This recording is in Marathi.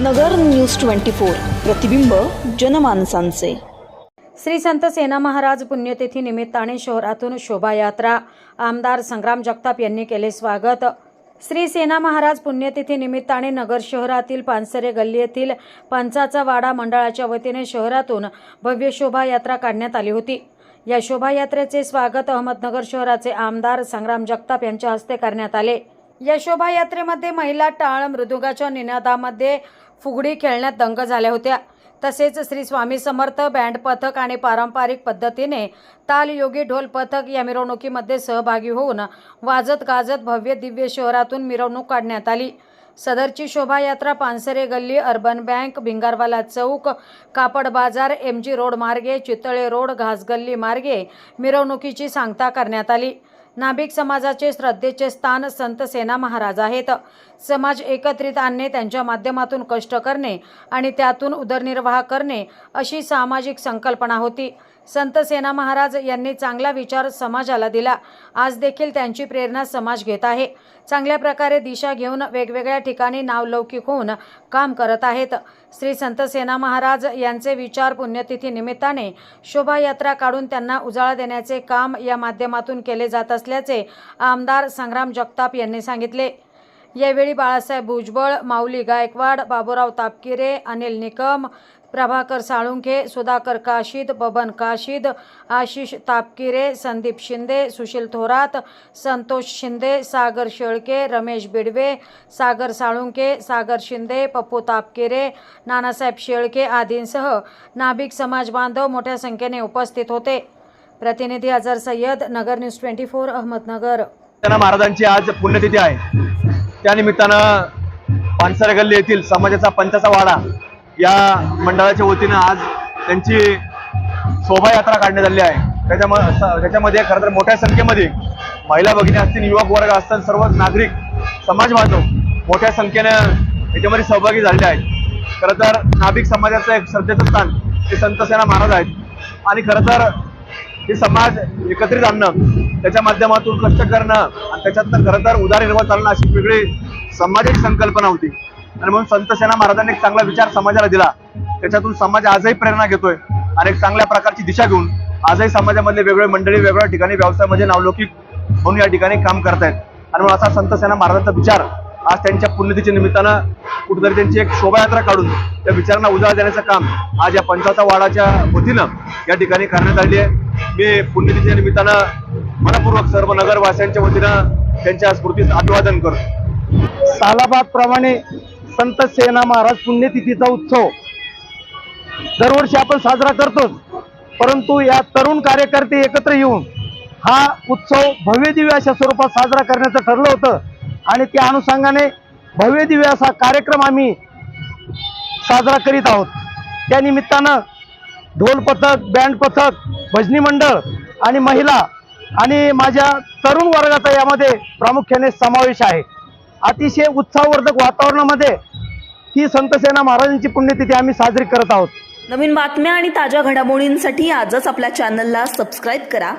नगर न्यूज ट्वेंटी फोर प्रतिबिंब जनमानसांचे. श्री संत सेना महाराज पुण्यतिथी निमित्ताने शहरातून शोभायात्रा आमदार संग्राम जगताप यांनी केले स्वागत. श्री सेना महाराज पुण्यतिथी निमित्ताने नगर शहरातील पानसरे गल्ली येथील पंचाचा वाडा मंडळाच्या वतीने शहरातून भव्य शोभायात्रा काढण्यात आली होती. या शोभायात्रेचे स्वागत अहमदनगर शहराचे आमदार संग्राम जगताप यांच्या हस्ते करण्यात आले. या शोभायात्रेमध्ये महिला टाळ मृदुगाच्या निनादामध्ये फुगडी खेळण्यात दंग झाल्या होत्या. तसेच श्री स्वामी समर्थ बँड पथक आणि पारंपरिक पद्धतीने तालयोगी ढोल पथक या मिरवणुकीमध्ये सहभागी होऊन वाजत गाजत भव्य दिव्य शहरातून मिरवणूक काढण्यात आली. सदरची शोभायात्रा पानसरे गल्ली अर्बन बँक भिंगारवाला चौक कापड बाजार एम जी रोड मार्गे चितळे रोड घासगल्ली मार्गे मिरवणुकीची सांगता करण्यात आली. नाभिक समाजाचे श्रद्धेचे स्थान संत सेना महाराज आहेत. समाज एकत्रित आणणे त्यांच्या माध्यमातून कष्ट करणे आणि त्यातून उदरनिर्वाह करणे अशी सामाजिक संकल्पना होती. संत सेना महाराज यांनी चांगला विचार समाजाला दिला. आज देखील त्यांची प्रेरणा समाज घेत आहे. चांगल्या प्रकारे दिशा घेऊन वेगवेगळ्या ठिकाणी नावलौकिक होऊन काम करत आहेत. श्री संत सेना महाराज यांचे विचार पुण्यतिथी निमित्ताने शोभायात्रा काढून त्यांना उजाळा देण्याचे काम या माध्यमातून केले जात असल्याचे आमदार संग्राम जगताप यांनी सांगितले. यावेळी बाळासाहेब भुजबळ माऊली गायकवाड बाबूराव तापकिरे अनिल निकम प्रभाकर साळुंखे सुधाकर काशीद बबन काशीद आशिष तापकिरे संदीप शिंदे सुशील थोरात संतोष शिंदे सागर शेळके रमेश बिडवे सागर साळुंखे सागर शिंदे पप्पू तापकिरे नानासाहेब शेळके आदींसह नाभिक समाज बांधव मोठ्या संख्येने उपस्थित होते. प्रतिनिधी Azhar Sayyad Nagar news twenty four Ahmednagar. त्यांना महाराजांची आज पुण्यतिथी आहे. त्यानिमित्तानं पानसरे गल्ली येथील समाजाचा पंचाचा वाडा या मंडळाच्या वतीनं आज त्यांची शोभायात्रा काढण्यात आली आहे. त्याच्यामध्ये त्याच्यामध्ये खरं तर मोठ्या संख्येमध्ये महिला भगिनी असतील युवक वर्ग असतील सर्व नागरिक समाज बांधव मोठ्या संख्येनं याच्यामध्ये सहभागी झालेले आहेत. खरं तर नाभिक समाजाचं एक श्रद्धेचं स्थान हे संतसेना महाराज आहेत. आणि खरं तर हे समाज एकत्रित आणणं त्याच्या माध्यमातून कष्ट करणं आणि त्याच्यातनं खरं तर उदारनिर्वाह चालणं अशी वेगळी समाजाची संकल्पना होती. आणि म्हणून संत सेना महाराजांनी एक चांगला विचार समाजाला दिला. त्याच्यातून समाज आजही प्रेरणा घेतोय आणि एक चांगल्या प्रकारची दिशा घेऊन आजही समाजामधले वेगवेगळे मंडळी वेगवेगळ्या ठिकाणी व्यवसायामध्ये नावलौकिक म्हणून या ठिकाणी काम करतायत. आणि म्हणून असा संत सेना महाराजांचा विचार आज त्यांच्या पुण्यतीच्या निमित्तानं कुठेतरी त्यांची एक शोभायात्रा काढून त्या विचारांना उजाळा देण्याचं काम आज या पंचाचा वाडाच्या वतीनं या ठिकाणी करण्यात आली आहे. मी पुण्यतीच्या निमित्तानं मनपूर्वक सर्व नगरवासियांच्या वतीनं त्यांच्या स्मृतीस अभिवादन करतो. सालाबाद प्रमाणे संत सेना महाराज पुण्यतिथीचा उत्सव. दरवर्षी आपण साजरा करतोच परंतु या तरुण कार्यकर्ते एकत्र येऊन हा उत्सव भव्य दिव्य अशा स्वरूपात साजरा करण्याचं ठरलं होतं आणि त्या अनुषंगाने भव्य दिव्य असा कार्यक्रम आम्ही साजरा करीत आहोत. त्या निमित्तानं ढोल पथक बँड पथक भजनी मंडळ आणि महिला आणि माझ्या तरुण वर्गाचा यामध्ये प्रामुख्याने समावेश आहे. अतिशय उत्साहवर्धक वातावरणामध्ये ही संतसेना महाराजांची पुण्यतिथी आम्ही साजरी करत आहोत. नवीन बातम्या आणि ताज्या घडामोडींसाठी आजच आपल्या चॅनलला सबस्क्राईब करा.